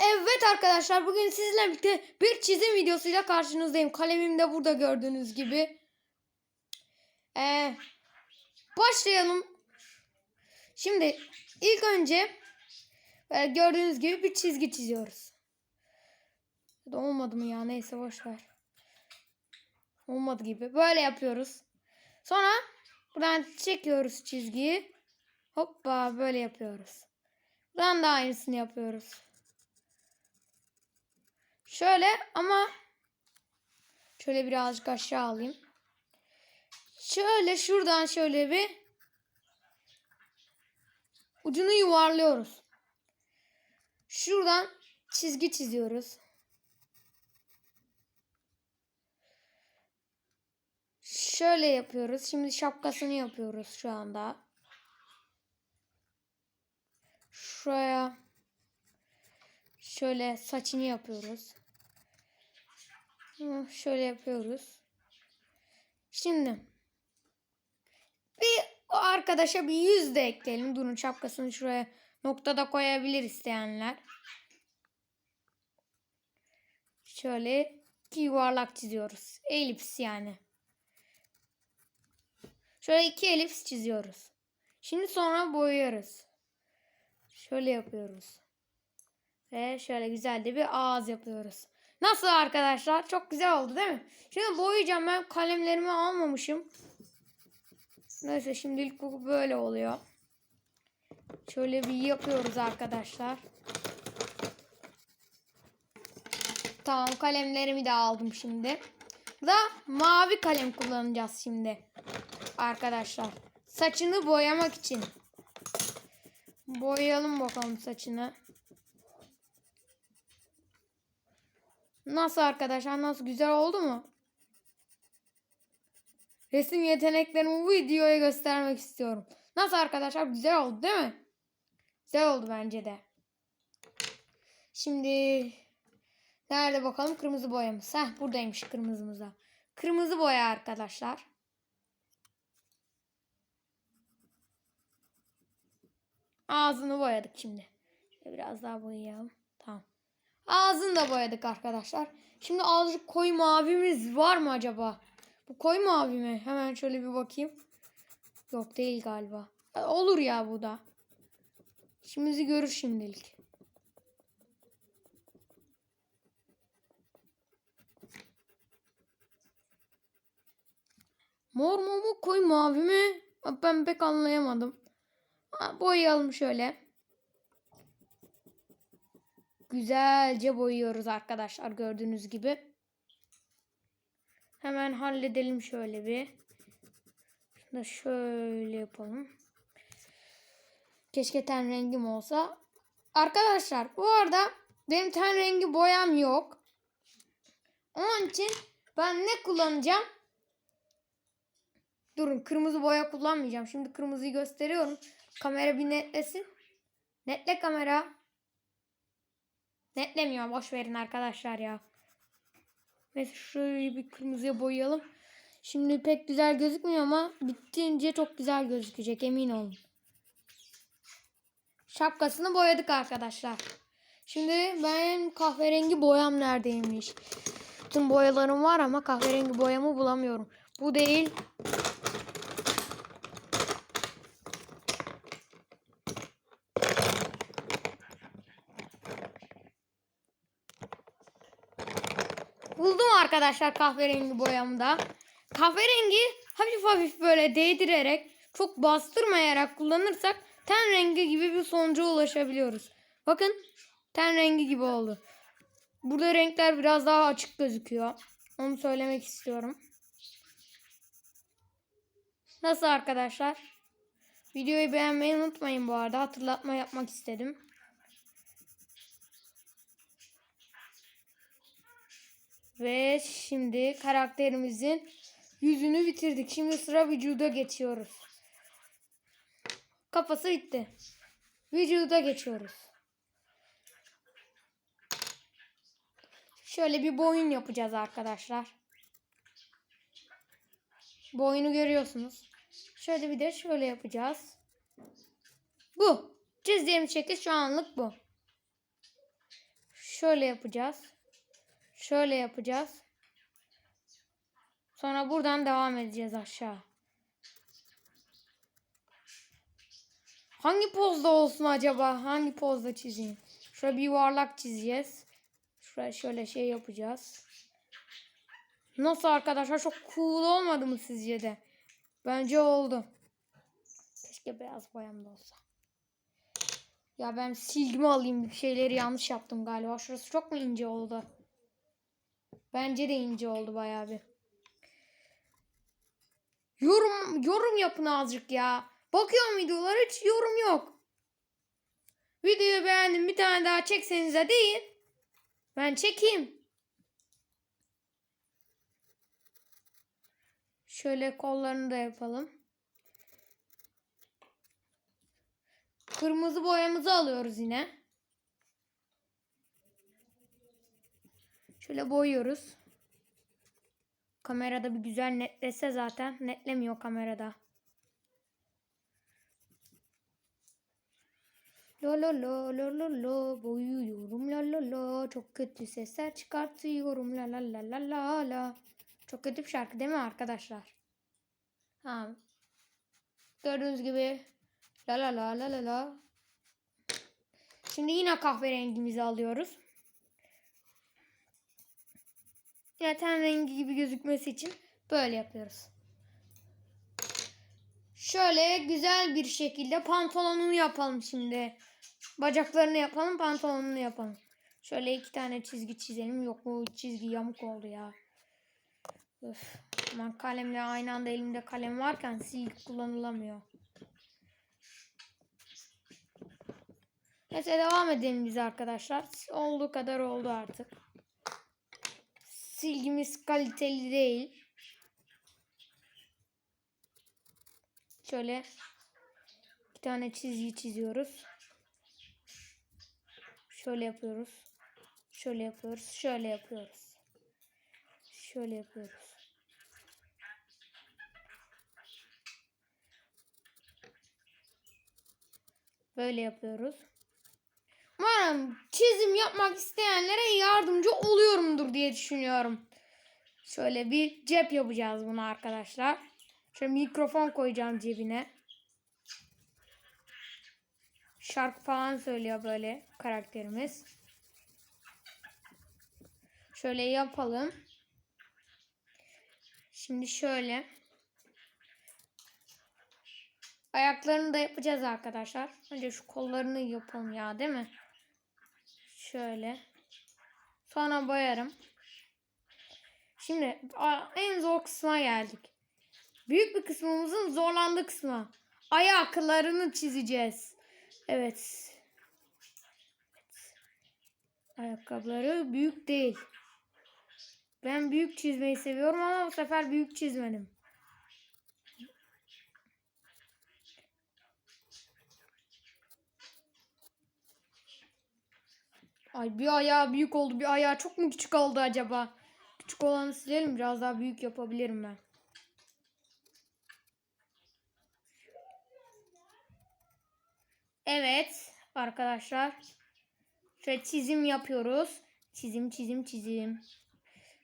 Evet arkadaşlar bugün sizlerle birlikte bir çizim videosuyla karşınızdayım. Kalemim de burada gördüğünüz gibi. Ee, başlayalım. Şimdi ilk önce e, gördüğünüz gibi bir çizgi çiziyoruz. Olmadı mı ya neyse boş ver. Olmadı gibi. Böyle yapıyoruz. Sonra buradan çekiyoruz çizgiyi. Hoppa böyle yapıyoruz. Buradan da aynısını yapıyoruz. Şöyle ama şöyle birazcık aşağı alayım. Şöyle şuradan şöyle bir ucunu yuvarlıyoruz. Şuradan çizgi çiziyoruz. Şöyle yapıyoruz. Şimdi şapkasını yapıyoruz şu anda. Şuraya şöyle saçını yapıyoruz. Şöyle yapıyoruz. Şimdi bir o arkadaşa bir yüz de ekleyelim. Durun şapkasını şuraya noktada koyabilir isteyenler. Şöyle iki yuvarlak çiziyoruz. Elips yani. Şöyle iki elips çiziyoruz. Şimdi sonra boyuyoruz. Şöyle yapıyoruz. Ve şöyle güzel de bir ağız yapıyoruz. Nasıl arkadaşlar? Çok güzel oldu değil mi? Şimdi boyayacağım. Ben kalemlerimi almamışım. Neyse şimdilik bu böyle oluyor. Şöyle bir yapıyoruz arkadaşlar. Tamam kalemlerimi de aldım şimdi. Da mavi kalem kullanacağız şimdi. Arkadaşlar. Saçını boyamak için. Boyayalım bakalım saçını. Nasıl arkadaşlar? Nasıl güzel oldu mu? Resim yeteneklerimi bu videoya göstermek istiyorum. Nasıl arkadaşlar? Güzel oldu değil mi? Güzel oldu bence de. Şimdi nerede bakalım kırmızı boyamız? Heh buradaymış kırmızımıza. Kırmızı boya arkadaşlar. Ağzını boyadık şimdi. Biraz daha boyayalım. Ağzını da boyadık arkadaşlar. Şimdi azıcık koyu mavimiz var mı acaba? Bu koyu mavi mi? Hemen şöyle bir bakayım. Yok değil galiba. Olur ya bu da. İşimizi görür şimdilik. Mor mu mu koyu mavi mi? Ben pek anlayamadım. Boyayalım şöyle. Güzelce boyuyoruz arkadaşlar gördüğünüz gibi. Hemen halledelim şöyle bir. Şunu da şöyle yapalım. Keşke ten rengim olsa. Arkadaşlar bu arada benim ten rengi boyam yok. Onun için ben ne kullanacağım? Durun kırmızı boya kullanmayacağım. Şimdi kırmızıyı gösteriyorum. Kamera bir netlesin. Netle kamera. Netlemiyor. Boş verin arkadaşlar ya. Neyse şöyle bir kırmızıya boyayalım. Şimdi pek güzel gözükmüyor ama bittince çok güzel gözükecek emin olun. Şapkasını boyadık arkadaşlar. Şimdi ben kahverengi boyam neredeymiş? Bütün boyalarım var ama kahverengi boyamı bulamıyorum. Bu değil. Arkadaşlar kahverengi boyamda. Kahverengi hafif hafif böyle değdirerek çok bastırmayarak kullanırsak ten rengi gibi bir sonuca ulaşabiliyoruz. Bakın ten rengi gibi oldu. Burada renkler biraz daha açık gözüküyor. Onu söylemek istiyorum. Nasıl arkadaşlar? Videoyu beğenmeyi unutmayın bu arada. Hatırlatma yapmak istedim. Ve şimdi karakterimizin yüzünü bitirdik. Şimdi sıra vücuda geçiyoruz. Kafası bitti. Vücuda geçiyoruz. Şöyle bir boyun yapacağız arkadaşlar. Boyunu görüyorsunuz. Şöyle bir de şöyle yapacağız. Bu. Çizdiğim şekil şu anlık bu. Şöyle yapacağız. Şöyle yapacağız. Sonra buradan devam edeceğiz aşağı. Hangi pozda olsun acaba? Hangi pozda çizeyim? Şuraya bir yuvarlak çizeceğiz. Şuraya şöyle şey yapacağız. Nasıl arkadaşlar? Çok cool olmadı mı sizce de? Bence oldu. Keşke beyaz boyam da olsa. Ya ben silgimi alayım. Bir şeyleri yanlış yaptım galiba. Şurası çok mu ince oldu? Bence de ince oldu bayağı bir. Yorum yorum yapın azıcık ya. Bakıyorum videolara hiç yorum yok. Videoyu beğendim bir tane daha çeksenize deyin. Ben çekeyim. Şöyle kollarını da yapalım. Kırmızı boyamızı alıyoruz yine. Şöyle boyuyoruz. Kamerada bir güzel netlese zaten. Netlemiyor kamerada. Lo lo lo lo lo lo boyuyorum la la la çok kötü sesler çıkartıyorum la la la la la la çok kötü bir şarkı değil mi arkadaşlar? Ha. Gördüğünüz gibi la la la la la la Şimdi yine kahverengimizi alıyoruz. Yine ten rengi gibi gözükmesi için böyle yapıyoruz. Şöyle güzel bir şekilde pantolonunu yapalım şimdi. Bacaklarını yapalım, pantolonunu yapalım. Şöyle iki tane çizgi çizelim. Yok bu çizgi yamuk oldu ya. Öf. Aman kalemle aynı anda elimde kalem varken silgi kullanılamıyor. Neyse devam edelim biz arkadaşlar. Olduğu kadar oldu artık. Silgimiz kaliteli değil. Şöyle bir tane çizgi çiziyoruz. Şöyle yapıyoruz. Şöyle yapıyoruz. Şöyle yapıyoruz. Şöyle yapıyoruz. Böyle yapıyoruz. Umarım çizim yapmak isteyenlere yardımcı oluyorumdur diye düşünüyorum. Şöyle bir cep yapacağız bunu arkadaşlar. Şöyle mikrofon koyacağım cebine. Şarkı falan söylüyor böyle karakterimiz. Şöyle yapalım. Şimdi şöyle. Ayaklarını da yapacağız arkadaşlar. Önce şu kollarını yapalım ya değil mi? Şöyle. Sonra boyarım. Şimdi en zor kısma geldik. Büyük bir kısmımızın zorlandığı kısmı. Ayaklarını çizeceğiz. Evet. Ayakkabıları büyük değil. Ben büyük çizmeyi seviyorum ama bu sefer büyük çizmedim. Ay bir ayağı büyük oldu. Bir ayağı çok mu küçük oldu acaba? Küçük olanı silelim. Biraz daha büyük yapabilirim ben. Evet arkadaşlar. Şöyle çizim yapıyoruz. Çizim çizim çizim.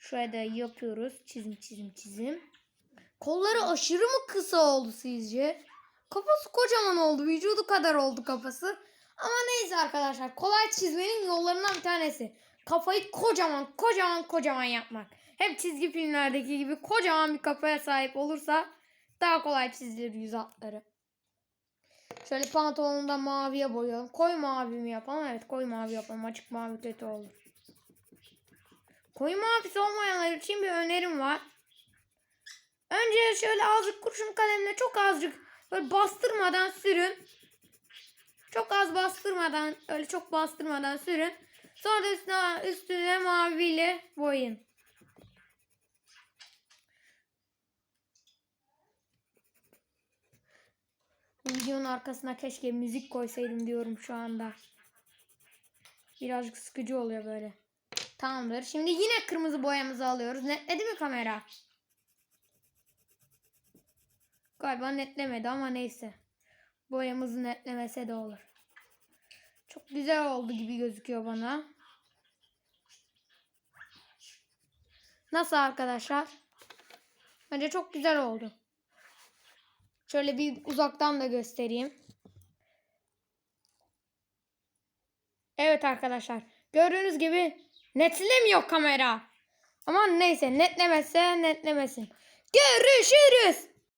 Şuraya da yapıyoruz. Çizim çizim çizim. Kolları aşırı mı kısa oldu sizce? Kafası kocaman oldu. Vücudu kadar oldu kafası. Ama neyse arkadaşlar. Kolay çizmenin yollarından bir tanesi. Kafayı kocaman kocaman kocaman yapmak. Hep çizgi filmlerdeki gibi kocaman bir kafaya sahip olursa daha kolay çizilir yüz hatları. Şöyle pantolonu da maviye boyayalım. Koy mavi mi yapalım? Evet koy mavi yapalım. Açık mavi kötü olur. Koyu mavisi olmayanlar için bir önerim var. Önce şöyle azıcık kurşun kalemle çok azıcık böyle bastırmadan sürün. Çok az bastırmadan öyle çok bastırmadan sürün. Sonra da üstüne, üstüne maviyle boyayın. Videonun arkasına keşke müzik koysaydım diyorum şu anda. Birazcık sıkıcı oluyor böyle. Tamamdır. Şimdi yine kırmızı boyamızı alıyoruz. Netledi mi kamera? Galiba netlemedi ama neyse. Boyamızı netlemese de olur. Çok güzel oldu gibi gözüküyor bana. Nasıl arkadaşlar? Bence çok güzel oldu. Şöyle bir uzaktan da göstereyim. Evet arkadaşlar. Gördüğünüz gibi netlemiyor kamera. Ama neyse netlemezse netlemesin. Görüşürüz.